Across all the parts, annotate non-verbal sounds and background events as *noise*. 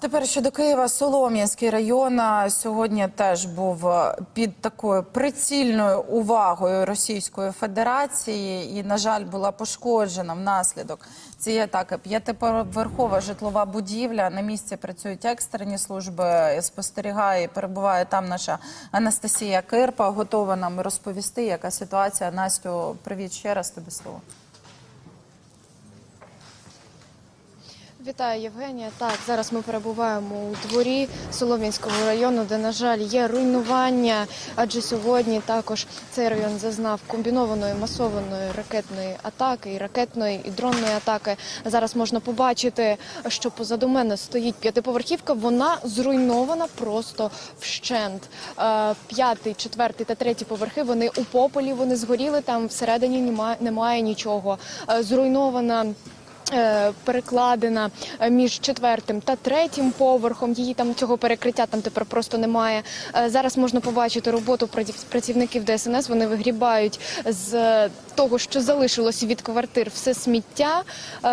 Тепер щодо Києва, Солом'янський район сьогодні теж був під такою прицільною увагою Російської Федерації, і, на жаль, була пошкоджена внаслідок цієї атаки п'ятиповерхова житлова будівля. На місці працюють екстрені служби. Спостерігає і перебуває там наша Анастасія Кирпа. Готова нам розповісти, яка ситуація. Настю, привіт ще раз тобі слово. Вітаю, Євгенія. Так, зараз ми перебуваємо у дворі Солом'янського району, де, на жаль, є руйнування. Адже сьогодні також цей район зазнав комбінованої масованої ракетної атаки, і ракетної і дронної атаки. Зараз можна побачити, що позаду мене стоїть п'ятиповерхівка. Вона зруйнована просто вщент. Е, П'ятий, четвертий та третій поверхи вони у пополі. Вони згоріли там всередині немає, немає нічого. Е, Зруйнована. Е, перекладина е, між четвертим та третім поверхом. Її там цього перекриття там тепер просто немає. Е, Зараз можна побачити роботу праці- працівників ДСНС. Вони вигрібають з того, що залишилось від квартир, все сміття.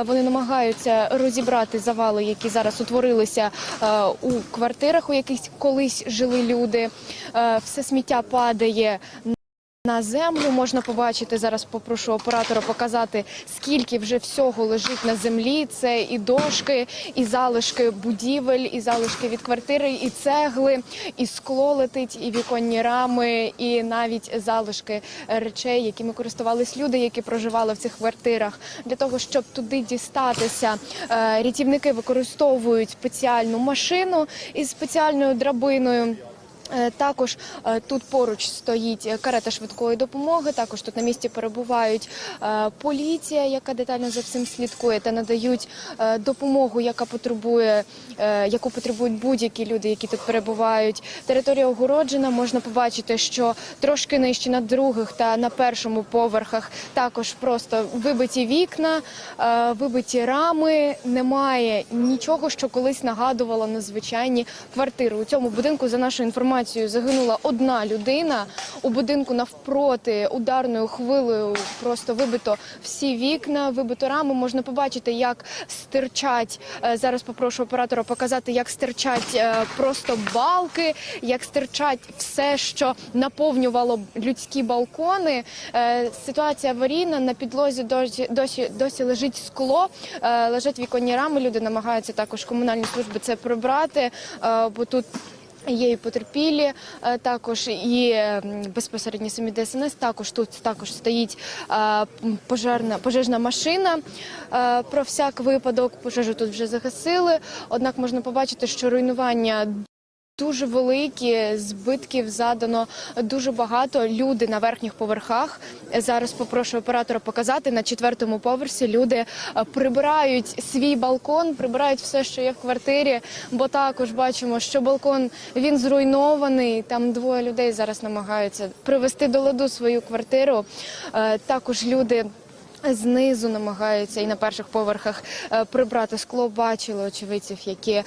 Вони намагаються розібрати завали, які зараз утворилися у квартирах, у яких колись жили люди. Все сміття падає на землю можна побачити зараз. Попрошу оператора показати, скільки вже всього лежить на землі. Це і дошки, і залишки будівель, і залишки від квартири, і цегли, і скло летить, і віконні рами, і навіть залишки речей, якими користувались люди, які проживали в цих квартирах. Для того щоб туди дістатися, е, рятівники використовують спеціальну машину із спеціальною драбиною. Е, Також е, тут поруч стоїть карета швидкої допомоги. Також тут на місці перебувають е, поліція, яка детально за всім слідкує та надають допомогу, яка потребує, яку потребують будь-які люди, які тут перебувають. Територія огороджена. Можна побачити, що трошки нижче на других та на першому поверхах також просто вибиті вікна, вибиті рами. Немає нічого, що колись нагадувало на звичайні квартири. У цьому будинку, за нашою інформацією, загинула одна людина. У будинку навпроти ударною хвилею просто вибито всі вікна, вибито рами. Можна побачити, як стирчать. е, Зараз попрошу оператора показати, як стирчать е, просто балки, як стирчать все, що наповнювало людські балкони. Е, Ситуація аварійна на підлозі досі досі, досі лежить скло, лежать віконні рами. Люди намагаються також комунальні служби це прибрати, бо тут. Є і потерпілі, е, також і безпосередні самі ДСНС. Також тут також стоїть е, пожежна пожежна машина. Е, Про всяк випадок пожежу тут вже загасили. Однак можна побачити, що руйнування. Дуже великі збитків задано дуже багато. Люди на верхніх поверхах. Зараз попрошу оператора показати на четвертому поверсі. Люди е, прибирають свій балкон, прибирають все, що є в квартирі. Бо також бачимо, що балкон він зруйнований. Там двоє людей зараз намагаються привести до ладу свою квартиру. Е, Також люди. Знизу намагаються і на перших поверхах е, прибрати скло. Бачили очевидців, які е,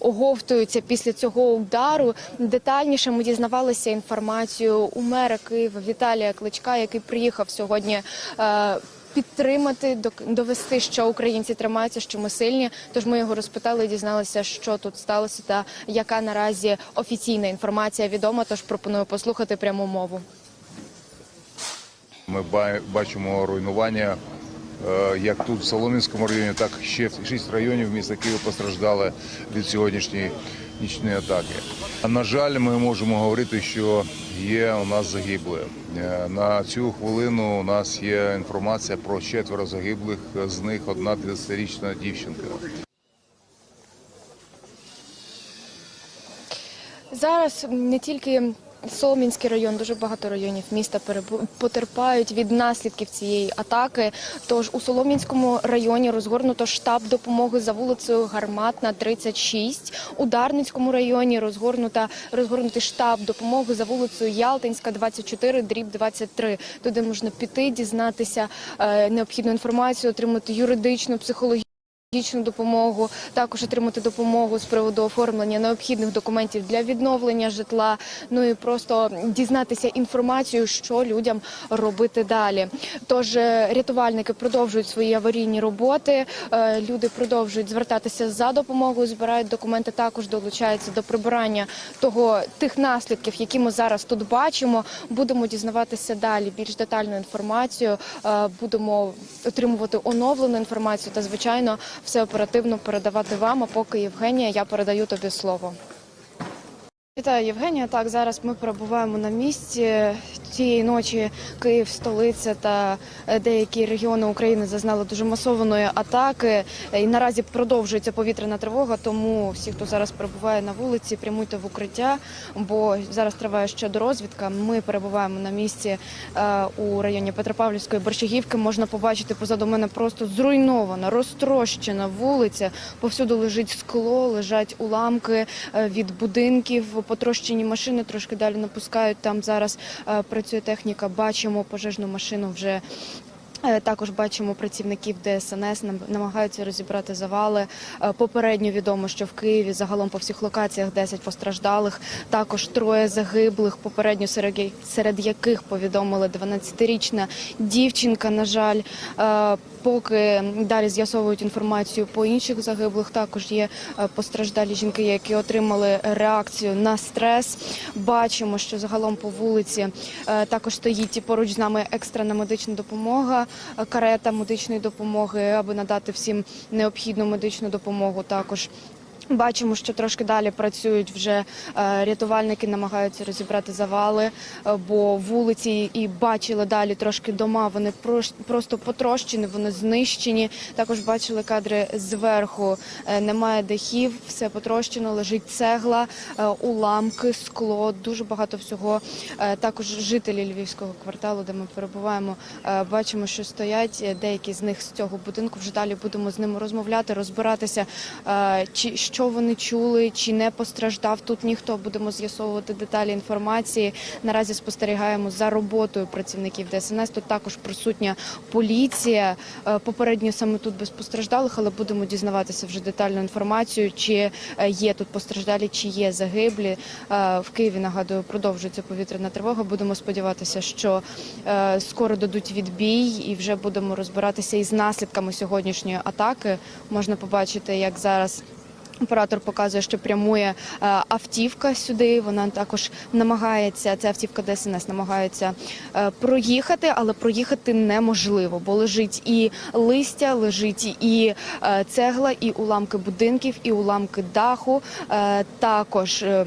оговтуються після цього удару. Детальніше ми дізнавалися інформацію у мера Києва Віталія Кличка, який приїхав сьогодні. е, Підтримати, довести, що українці тримаються, що ми сильні. Тож ми його розпитали дізналися, що тут сталося, та яка наразі офіційна інформація відома. Тож пропоную послухати пряму мову. Ми бачимо руйнування е, як тут в Солом'янському районі, так і ще в шість районів міста Києва постраждали від сьогоднішньої нічної атаки. На жаль, ми можемо говорити, що є у нас загиблі. Е, На цю хвилину у нас є інформація про четверо загиблих, з них одна 30-річна дівчинка. Зараз не тільки Солом'янський район, дуже багато районів міста потерпають від наслідків цієї атаки. Тож у Солом'янському районі розгорнуто штаб допомоги за вулицею Гарматна, 36. У Дарницькому районі розгорнута розгорнутий штаб допомоги за вулицею Ялтинська, 24, дріб 23. Туди можна піти, дізнатися е, необхідну інформацію, отримати юридичну, психологічну. Медичну допомогу, також отримати допомогу з приводу оформлення необхідних документів для відновлення житла. Ну і просто дізнатися інформацію, що людям робити далі. Тож е, рятувальники продовжують свої аварійні роботи. е, Люди продовжують звертатися за допомогою, збирають документи. Також долучаються до прибирання того тих наслідків, які ми зараз тут бачимо. Будемо дізнаватися далі більш детальну інформацію. е, Будемо отримувати оновлену інформацію та звичайно все оперативно передавати вам. А поки Євгенія, я передаю тобі слово. Вітаю, Євгенія. Так, зараз ми перебуваємо на місці. Цієї ночі Київ, столиця та е, деякі регіони України зазнали дуже масованої атаки. І наразі продовжується повітряна тривога. Тому всі, хто зараз перебуває на вулиці, прямуйте в укриття, бо зараз триває ще дорозвідка. Ми перебуваємо на місці е, у районі Петропавлівської Борщагівки. Можна побачити позаду мене просто зруйнована, розтрощена вулиця. Повсюду лежить скло, лежать уламки е, від будинків, потрощені машини. Трошки далі напускають. Там зараз е, працює техніка. Бачимо пожежну машину вже. Е, Також бачимо працівників ДСНС нам- намагаються розібрати завали. Е, Попередньо відомо, що в Києві загалом по всіх локаціях 10 постраждалих, також троє загиблих. Попередньо серед, яких повідомили 12-річна дівчинка. На жаль, Е, поки далі з'ясовують інформацію по інших загиблих. Також є постраждалі жінки, які отримали реакцію на стрес. Бачимо, що загалом по вулиці також стоїть і поруч з нами екстрена медична допомога, карета медичної допомоги, аби надати всім необхідну медичну допомогу. Також Бачимо, що трошки далі працюють вже е, рятувальники, намагаються розібрати завали, е, бо вулиці і бачили далі трошки дома. Вони просто потрощені, вони знищені. Також бачили кадри зверху. Е, Немає дахів, все потрощено, лежить цегла, уламки, скло, дуже багато всього. Також жителі львівського кварталу, де ми перебуваємо, бачимо, що стоять деякі з них з цього будинку. Вже далі будемо з ними розмовляти, розбиратися, чи що вони чули, чи не постраждав тут ніхто. Будемо з'ясовувати деталі інформації. Наразі спостерігаємо за роботою працівників ДСНС. Тут також присутня поліція. Е, Попередньо саме тут без постраждалих, але будемо дізнаватися вже детальну інформацію, чи е, є тут постраждалі, чи є загиблі. Е, В Києві нагадую, продовжується повітряна тривога. Будемо сподіватися, що скоро дадуть відбій, і вже будемо розбиратися із наслідками сьогоднішньої атаки. Можна побачити, як зараз. Оператор показує, що прямує е, автівка сюди. Вона також намагається, ця автівка ДСНС намагається е, проїхати, але проїхати неможливо, бо лежить і листя, лежить і е, цегла, і уламки будинків, і уламки даху. Також е,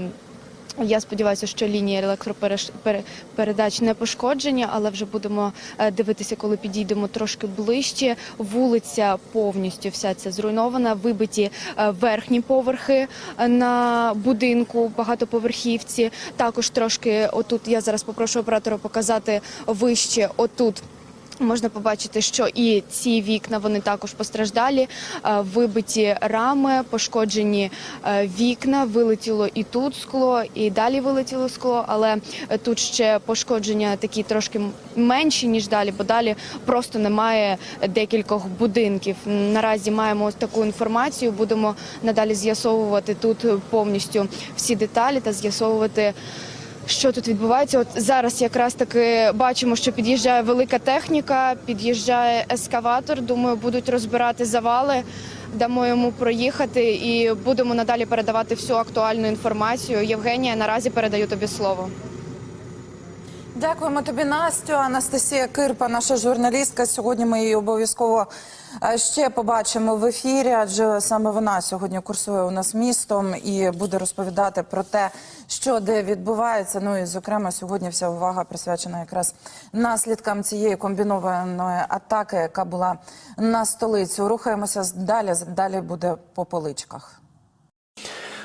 я сподіваюся, що лінії електропередач не пошкоджені, але вже будемо е, дивитися, коли підійдемо трошки ближче. Вулиця повністю вся ця зруйнована, вибиті е, верхні поверхи е, на будинку, багатоповерхівці. Також трошки отут я зараз попрошу оператора показати вище. Отут. Можна побачити, що і ці вікна вони також постраждалі, Е, вибиті рами, пошкоджені е, вікна, вилетіло і тут скло, і далі вилетіло скло. Але е, тут ще пошкодження такі трошки менші ніж далі, бо далі просто немає декількох будинків. Наразі маємо таку інформацію. Будемо надалі з'ясовувати тут повністю всі деталі та з'ясовувати. Що тут відбувається? От зараз якраз таки бачимо, що під'їжджає велика техніка, під'їжджає ескаватор. Думаю, будуть розбирати завали. Дамо йому проїхати і будемо надалі передавати всю актуальну інформацію. Євгенія, наразі передаю тобі слово. Дякуємо тобі, Настю. Анастасія Кирпа, наша журналістка. Сьогодні ми її обов'язково е, ще побачимо в ефірі, адже саме вона сьогодні курсує у нас містом і буде розповідати про те, що де відбувається. Ну і зокрема, сьогодні вся увага присвячена якраз наслідкам цієї комбінованої атаки, яка була на столицю. Рухаємося далі. Далі буде по поличках.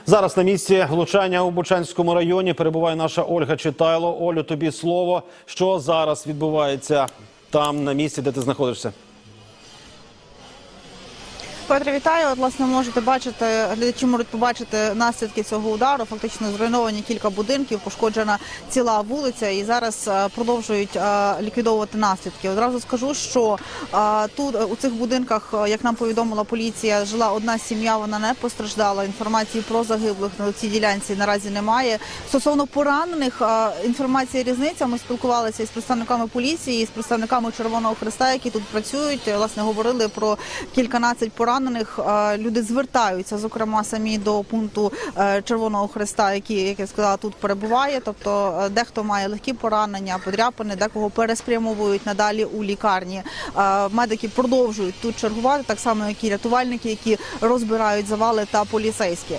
Зараз на місці влучання у Бучанському районі перебуває наша Ольга Читайло. Олю, тобі слово. Що зараз відбувається там на місці, де ти знаходишся? Петре, вітаю. От, власне, можете бачити, глядачі можуть побачити наслідки цього удару. Фактично зруйновані кілька будинків, пошкоджена ціла вулиця, і зараз е, продовжують е, ліквідовувати наслідки. Одразу скажу, що е, тут у цих будинках, як нам повідомила поліція, жила одна сім'я. Вона не постраждала. Інформації про загиблих на цій ділянці наразі немає. Стосовно поранених, інформація різниця. Ми спілкувалися із представниками поліції, з представниками Червоного Христа, які тут працюють. Власне, говорили про кільканадцять поранених. Е, Люди звертаються, зокрема, самі до пункту е, Червоного Христа, який, як я сказала, тут перебуває. Тобто, е, дехто має легкі поранення, подряпини, декого переспрямовують надалі у лікарні. Медики продовжують тут чергувати, так само як і рятувальники, які розбирають завали та поліцейські.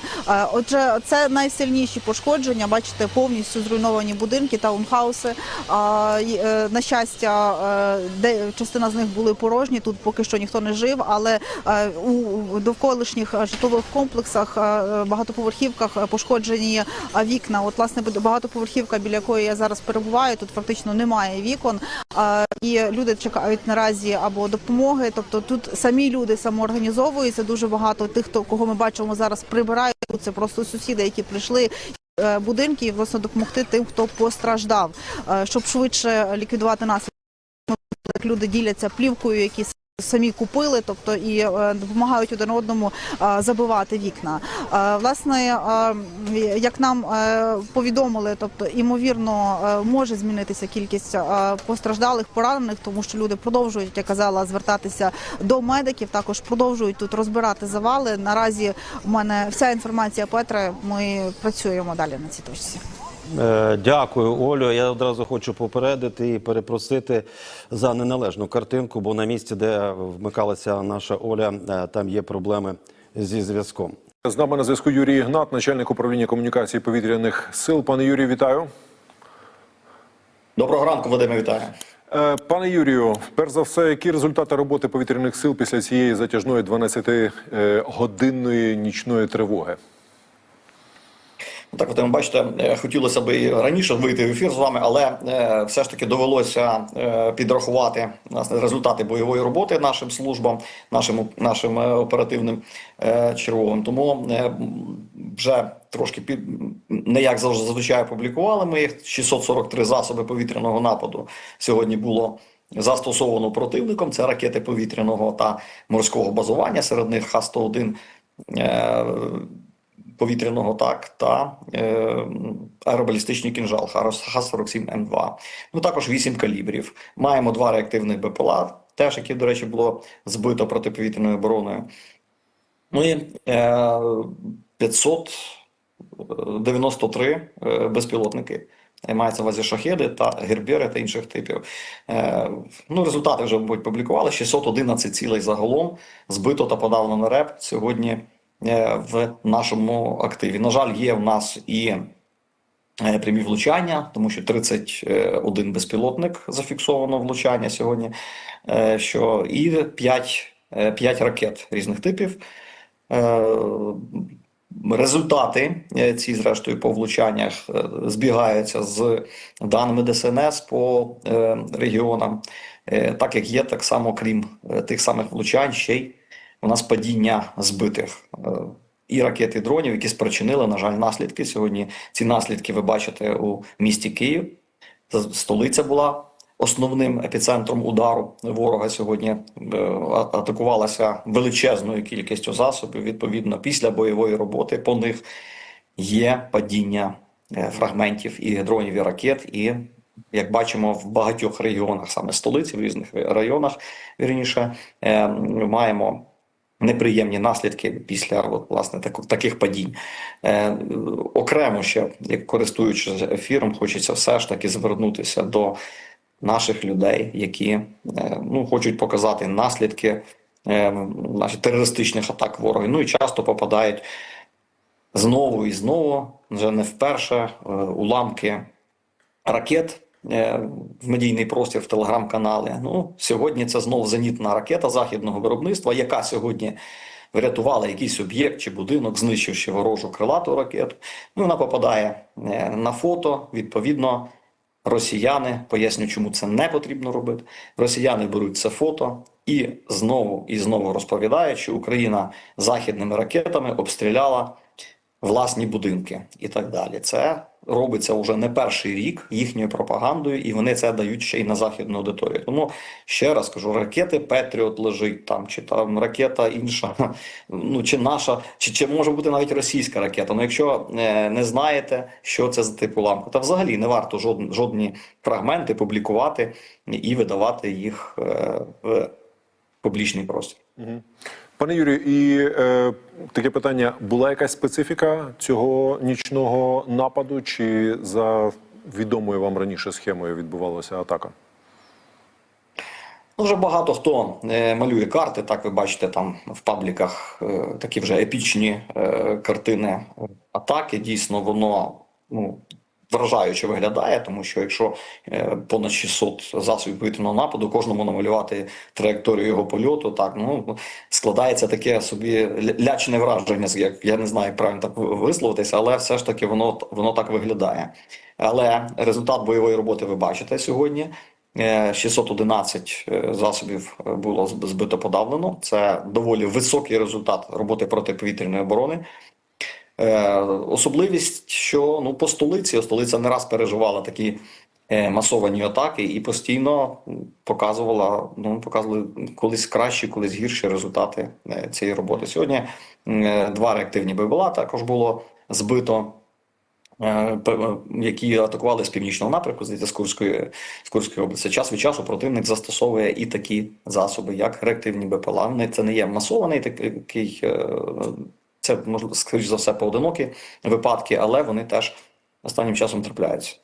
Отже, це найсильніші пошкодження. Бачите, повністю зруйновані будинки, таунхауси. А, е, На щастя, де частина з них були порожні. Тут поки що ніхто не жив, але у довколишніх е, житлових комплексах, е, багатоповерхівках е, пошкоджені вікна. От власне багатоповерхівка, біля якої я зараз перебуваю, тут фактично немає вікон. І люди чекають наразі або допомоги. Тобто тут самі люди самоорганізовуються. Дуже багато тих, хто кого ми бачимо зараз, прибирають. Це просто сусіди, які прийшли будинки і власне допомогти тим, хто постраждав, щоб швидше ліквідувати наслідки. Люди діляться плівкою, які с- самі купили, тобто і е, допомагають один одному е, забивати вікна. Е, Власне, як нам повідомили, тобто імовірно може змінитися кількість постраждалих, поранених, тому що люди продовжують, як я казала, звертатися до медиків. Також продовжують тут розбирати завали. Наразі у мене вся інформація Петре. Ми працюємо далі на цій точці. Е, Дякую, Олю. Я одразу хочу попередити і перепросити за неналежну картинку, бо на місці, де вмикалася наша Оля, е, там є проблеми зі зв'язком. З нами на зв'язку Юрій Ігнат, начальник управління комунікації повітряних сил. Пане Юрію, вітаю. Доброго ранку, Вадиме, вітаю. Е, Пане Юрію, перш за все, які результати роботи повітряних сил після цієї затяжної 12-годинної нічної тривоги? Так, от ви бачите, е, хотілося б і раніше вийти в ефір з вами, але е, все ж таки довелося е, підрахувати власне результати бойової роботи нашим службам, нашим нашим оперативним червовим. Тому вже трошки під не як зазвичай опублікували. Ми їх 643 засоби повітряного нападу сьогодні було. Застосовано противником це ракети повітряного та морського базування. Серед них Х-101 е, повітряного так та е, аеробалістичний кінжал Х-47М2. Ну також 8 калібрів. Маємо два реактивних БПЛА, теж які, до речі, було збито протиповітряною обороною. Ну і е, 593 е, безпілотники. Е, Мається на увазі шахеди та гербери та інших типів. Е, ну, результати вже, мабуть, публікували. 611 цілей загалом збито та подавлено на реп сьогодні в нашому активі. На жаль, є в нас і е, прямі влучання, тому що 31 безпілотник зафіксовано влучання сьогодні, е, що і 5, 5 ракет різних типів. Е, Результати е, ці, зрештою, по влучаннях е, збігаються з даними ДСНС по е, регіонам. Е, Так як є, так само, крім е, тих самих влучань, ще й у нас падіння збитих е, і ракет, і дронів, які спричинили, на жаль, наслідки. Сьогодні ці наслідки ви бачите у місті Київ. Столиця була основним епіцентром удару ворога сьогодні е, атакувалася величезною кількістю засобів. Відповідно, після бойової роботи по них є падіння е, фрагментів і дронів і ракет. І як бачимо, в багатьох регіонах, саме столиці, в різних районах, вірніше, маємо. Неприємні наслідки після от, власне так, таких падінь. Е, окремо ще, як користуючись ефіром, хочеться все ж таки звернутися до наших людей, які е, ну, хочуть показати наслідки е, наших терористичних атак ворога. Ну і часто попадають знову і знову, вже не вперше, е, уламки ракет в медійний простір в телеграм-каналі. Ну, сьогодні це знов зенітна ракета західного виробництва, яка сьогодні врятувала якийсь об'єкт чи будинок, знищивши ворожу крилату ракету. Ну, вона попадає е, на фото. Відповідно, росіяни поясню, чому це не потрібно робити. Росіяни беруть це фото, і знову і знову розповідають, що Україна західними ракетами обстріляла власні будинки і так далі. Це робиться вже не перший рік їхньою пропагандою, і вони це дають ще й на західну аудиторію. Тому ще раз кажу: ракети Петріот лежить там, чи там ракета інша, *laughs* ну чи наша, чи, чи може бути навіть російська ракета. Ну якщо е, не знаєте, що це за тип уламку, то взагалі не варто жодні, жодні фрагменти публікувати і видавати їх е, в публічний простір. Пане Юрію, і е, таке питання: була якась специфіка цього нічного нападу, чи за відомою вам раніше схемою відбувалася атака? Ну, Вже багато хто е, малює карти. Так ви бачите там в пабліках е, такі вже епічні е, картини атаки. Дійсно, воно ну. Вражаюче виглядає, тому що якщо е, понад 600 засобів повітряного нападу, кожному намалювати траєкторію його польоту, так ну складається таке собі лячне враження, як я не знаю, як правильно так висловитися, але все ж таки воно воно так виглядає. Але результат бойової роботи ви бачите сьогодні. Е, 611 е, засобів е, було збито подавлено. Це доволі високий результат роботи протиповітряної оборони. Е, Особливість, що ну по столиці столиця не раз переживала такі е, масовані атаки і постійно показувала, ну показували колись кращі, колись гірші результати е, цієї роботи. Сьогодні два реактивні БПЛА також було збито. Які атакували з північного напрямку, з Курської, з Курської області. Час від часу противник застосовує і такі засоби, як реактивні БПЛА. Це не є масований такий, це можливо, скоріш за все, поодинокі випадки, але вони теж останнім часом трапляються.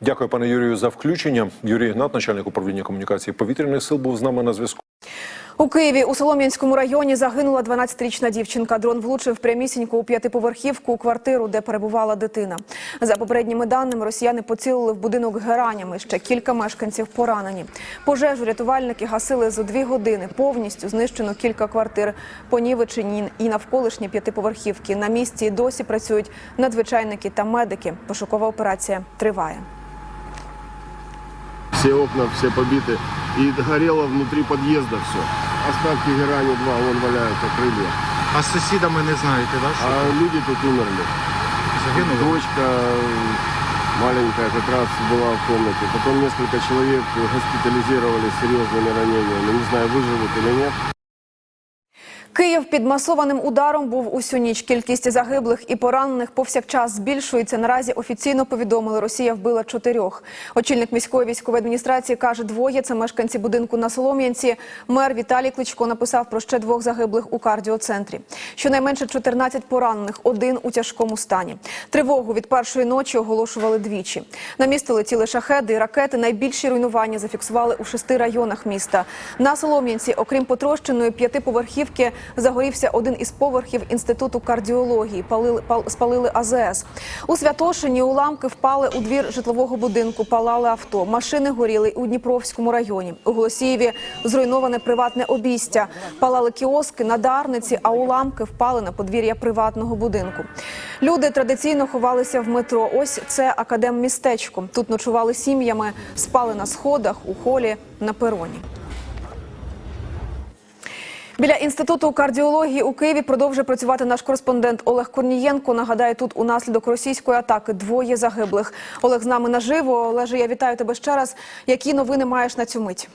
Дякую, пане Юрію, за включення. Юрій Гнат, начальник управління комунікації повітряних сил, був з нами на зв'язку. У Києві у Солом'янському районі загинула 12-річна дівчинка. Дрон влучив прямісінько у п'ятиповерхівку у квартиру, де перебувала дитина. За попередніми даними, росіяни поцілили в будинок геранями. Ще кілька мешканців поранені. Пожежу рятувальники гасили за дві години. Повністю знищено кілька квартир, понівечені і навколишні п'ятиповерхівки. На місці досі працюють надзвичайники та медики. Пошукова операція триває. Все окна, все побиты. И горело внутри подъезда все. Остатки герани два, вон валяются крылья. А з сусідами не знаєте, да? що А люди тут умерли. загинули? Дочка маленькая как раз была в комнате. Потом несколько человек госпитализировали с серьезными ранениями. Не знаю, выживут или нет. Київ під масованим ударом був усю ніч. Кількість загиблих і поранених повсякчас збільшується. Наразі офіційно повідомили, Росія вбила чотирьох. Очільник міської військової адміністрації каже, двоє це мешканці будинку на Солом'янці. Мер Віталій Кличко написав про ще двох загиблих у кардіоцентрі. Щонайменше 14 поранених, один у тяжкому стані. Тривогу від першої ночі оголошували двічі. На місто летіли шахеди і ракети. Найбільші руйнування зафіксували у шести районах міста. На Солом'янці, окрім потрощеної п'ятиповерхівки, загорівся один із поверхів інституту кардіології. Палили пал, спалили АЗС. У Святошині уламки впали у двір житлового будинку. Палали авто. Машини горіли у Дніпровському районі. У Голосіїві зруйноване приватне обійстя. Палали кіоски на Дарниці, а уламки впали на подвір'я приватного будинку. Люди традиційно ховалися в метро. Ось це академмістечко. Тут ночували сім'ями, спали на сходах, у холі, на пероні. Біля інституту кардіології у Києві продовжує працювати наш кореспондент Олег Корнієнко. Нагадаю, тут унаслідок російської атаки двоє загиблих. Олег з нами наживо. Олеже, я вітаю тебе ще раз. Які новини маєш на цю мить?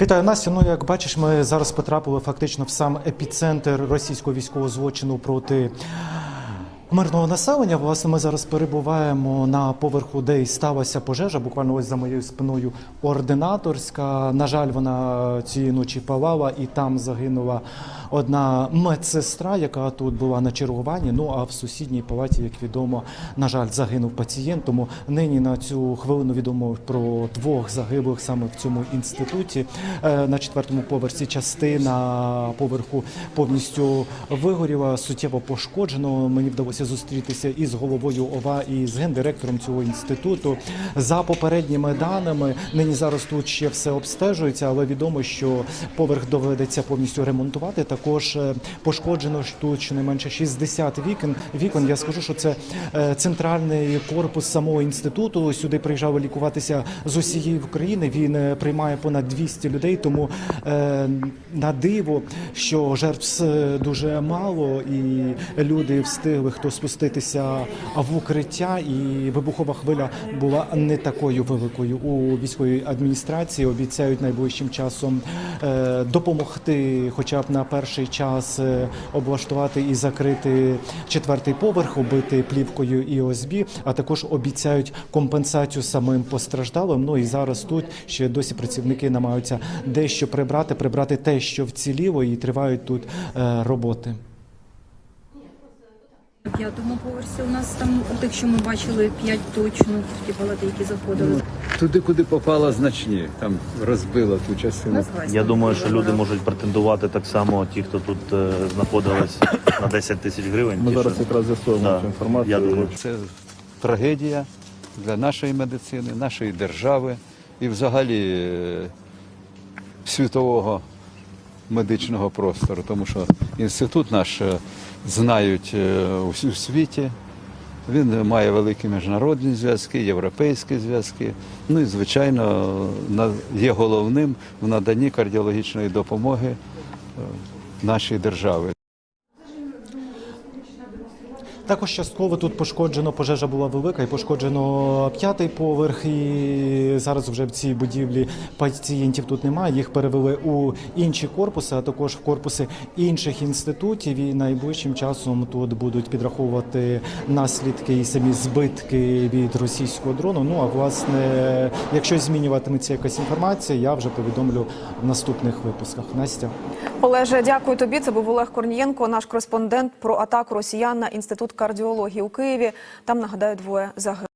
Вітаю Настя. Ну як бачиш, ми зараз потрапили фактично в сам епіцентр російського військового злочину проти. Мирного населення, власне, ми зараз перебуваємо на поверху, де і сталася пожежа. Буквально ось за моєю спиною ординаторська. На жаль, вона цієї ночі палала, і там загинула одна медсестра, яка тут була на чергуванні. Ну а в сусідній палаті, як відомо, на жаль, загинув пацієнт. Тому нині на цю хвилину відомо про двох загиблих саме в цьому інституті. Е, На четвертому поверсі частина поверху повністю вигоріла, суттєво пошкоджено. Мені вдалося зустрітися із головою ОВА і з гендиректором цього інституту. За попередніми даними, нині зараз тут ще все обстежується, але відомо, що поверх доведеться повністю ремонтувати. Також Також е, пошкоджено тут щонайменше 60 вікон. Вікон. Я скажу, що це е, центральний корпус самого інституту. Сюди приїжджав лікуватися з усієї України. Він е, приймає понад 200 людей. Тому на диво, що жертв дуже мало, і люди встигли хто спуститися в укриття, і вибухова хвиля була не такою великою. У військовій адміністрації обіцяють найближчим часом допомогти, хоча б на перший час е, облаштувати і закрити четвертий поверх, оббити плівкою і ОСБ, а також обіцяють компенсацію самим постраждалим. Ну і зараз тут ще досі працівники намагаються дещо прибрати, прибрати те, що вціліло, і тривають тут е, роботи. На п'ятому поверсі у нас там тих, що ми бачили, п'ять точно ті палати, які заходили. Туди, куди попала, значні. Там розбила ту частину. Я думаю, що люди можуть претендувати так само, ті, хто тут е, знаходились на 10 тисяч гривень. Ми ті, зараз що- якраз з'ясуємо Да, цю інформацію. Я думаю, Це трагедія для нашої медицини, нашої держави і взагалі е, світового медичного простору, тому що інститут наш е, знають е, у всю світі. Він має великі міжнародні зв'язки, європейські зв'язки. Ну і звичайно є головним в наданні кардіологічної допомоги е, нашій державі. Також частково тут пошкоджено, пожежа була велика і пошкоджено п'ятий поверх. І зараз вже в цій будівлі пацієнтів тут немає. Їх перевели у інші корпуси, а також в корпуси інших інститутів. І найближчим часом тут будуть підраховувати наслідки і самі збитки від російського дрону. Ну а власне, якщо змінюватиметься якась інформація, я вже повідомлю в наступних випусках. Настя. Олеже, дякую тобі. Це був Олег Корнієнко, наш кореспондент про атаку росіян на інститут кардіології у Києві. Там нагадаю двоє загиблих.